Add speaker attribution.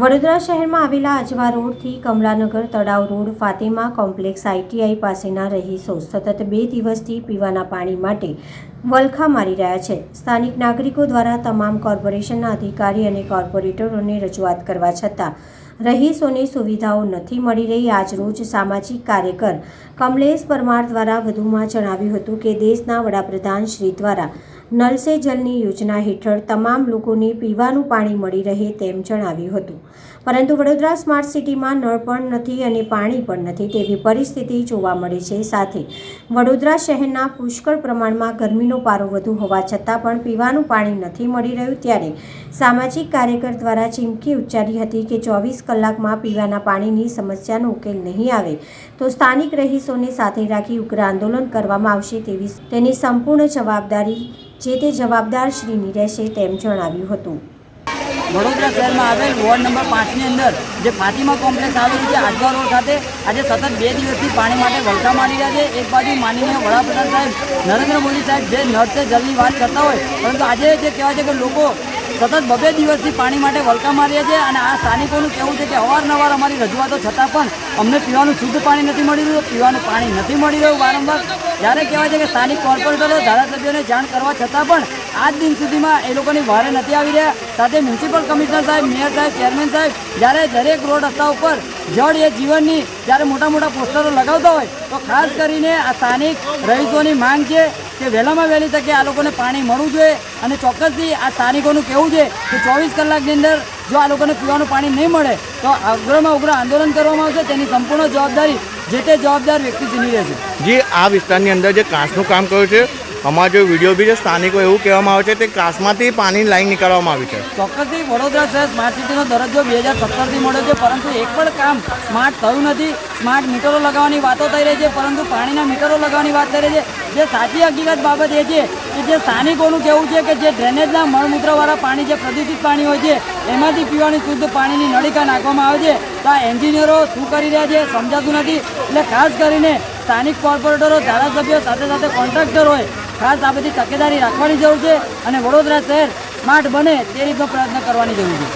Speaker 1: વડોદરા શહેરમાં આવેલા અજવા રોડથી કમલાનગર તળાવ રોડ ફાતિમા કોમ્પ્લેક્સ આઈટીઆઈ પાસેના રહીશો સતત બે દિવસથી પીવાના પાણી માટે વલખા મારી રહ્યા છે. સ્થાનિક નાગરિકો દ્વારા તમામ કોર્પોરેશનના અધિકારી અને કોર્પોરેટરોને રજૂઆત કરવા છતાં રહીશોને સુવિધાઓ નથી મળી રહી. આજરોજ સામાજિક કાર્યકર કમલેશ પરમાર દ્વારા વધુમાં જણાવ્યું હતું કે દેશના વડાપ્રધાન શ્રી દ્વારા નલ સે જલની યોજના હેઠળ તમામ લોકોને પીવાનું પાણી મળી રહે તેમ જણાવ્યું હતું. પરંતુ વડોદરા સ્માર્ટ સિટીમાં નળ પણ નથી અને પાણી પણ નથી તેવી પરિસ્થિતિ જોવા મળે છે. સાથે વડોદરા શહેરના પુષ્કળ પ્રમાણમાં ગરમીનો પારો વધુ હોવા છતાં પણ પીવાનું પાણી નથી મળી રહ્યું ત્યારે સામાજિક કાર્યકર દ્વારા ચીમકી ઉચ્ચારી હતી કે ચોવીસ કલાકમાં પીવાના પાણીની સમસ્યાનો ઉકેલ નહીં આવે તો સ્થાનિક રહીશોને સાથે રાખી ઉગ્ર આંદોલન કરવામાં આવશે તેવી તેની સંપૂર્ણ જવાબદારી જે તે જવાબદાર શ્રીની રહેશે તેમ જણાવ્યું હતું.
Speaker 2: વડોદરા શહેરમાં આવેલ વોર્ડ નંબર પાંચની અંદર જે ફાતિમા કોમ્પ્લેક્સ આવેલું છે આજવા રોડ ખાતે, આજે સતત બે દિવસથી પાણી માટે વલખા મારી રહ્યા છે. એક બાજુ માનનીય વડાપ્રધાન સાહેબ નરેન્દ્ર મોદી સાહેબ જે નળ સે જલની વાત કરતા હોય, પરંતુ આજે જે કહેવાય છે કે લોકો સતત બબે દિવસથી પાણી માટે વલકા માર્યા છે અને આ સ્થાનિકોનું કહેવું છે કે અવારનવાર અમારી રજૂઆતો છતાં પણ અમને પીવાનું શુદ્ધ પાણી નથી મળી રહ્યું, પીવાનું પાણી નથી મળી રહ્યું વારંવાર. જ્યારે કહેવાય છે કે સ્થાનિક કોર્પોરેટરો, ધારાસભ્યોને જાણ કરવા છતાં પણ આજ દિન સુધીમાં એ લોકોની વારે નથી આવી રહ્યા. સાથે મ્યુનિસિપલ કમિશનર સાહેબ, મેયર સાહેબ, ચેરમેન સાહેબ, જ્યારે દરેક રોડ રસ્તા ઉપર જળ એ જીવનની જ્યારે મોટા મોટા પોસ્ટરો લગાવતા હોય, તો ખાસ કરીને આ સ્થાનિક રહીશોની માંગ છે કે વહેલામાં વહેલી તકે આ લોકોને પાણી મળવું જોઈએ અને ચોક્કસથી આ સ્થાનિકોનું કહેવું છે કે ચોવીસ કલાકની અંદર જો આ લોકોને પીવાનું પાણી નહીં મળે, તો અગ્રમાં ઉગ્ર આંદોલન કરવામાં આવશે. તેની સંપૂર્ણ જવાબદારી જે તે જવાબદાર વ્યક્તિશ્રીની રહેશે.
Speaker 3: જે, આ વિસ્તારની અંદર જે કાંસનું કામ કર્યું છે અમારા જો વીડિયો બી છે, સ્થાનિકો એવું કહેવામાં આવે છે તે કાસમાંથી પાણીની લાઈન નીકાળવામાં આવી છે.
Speaker 2: ચોક્કસથી વડોદરા શહેર સ્માર્ટ સિટીનો દરજ્જો બે હજાર સત્તરથી મળ્યો છે, પરંતુ એક પણ કામ સ્માર્ટ થયું નથી. સ્માર્ટ મીટરો લગાવવાની વાતો થઈ રહી છે, પરંતુ પાણીના મીટરો લગાવવાની વાત થઈ રહી છે. જે સાચી હકીકત બાબત એ છે કે જે સ્થાનિકોનું કહેવું છે કે જે ડ્રેનેજના મળમૂત્રવાળા પાણી જે પ્રદૂષિત પાણી હોય છે, એમાંથી પીવાની શુદ્ધ પાણીની નળિકા નાખવામાં આવે છે. તો આ એન્જિનિયરો શું કરી રહ્યા છે સમજાતું નથી. એટલે ખાસ કરીને સ્થાનિક કોર્પોરેટરો, ધારાસભ્યો સાથે સાથે કોન્ટ્રાક્ટરોએ ખાસ આ બધી તકેદારી રાખવાની જરૂર છે અને વડોદરા શહેર સ્માર્ટ બને તે રીતનો પ્રયત્ન કરવાની જરૂર છે.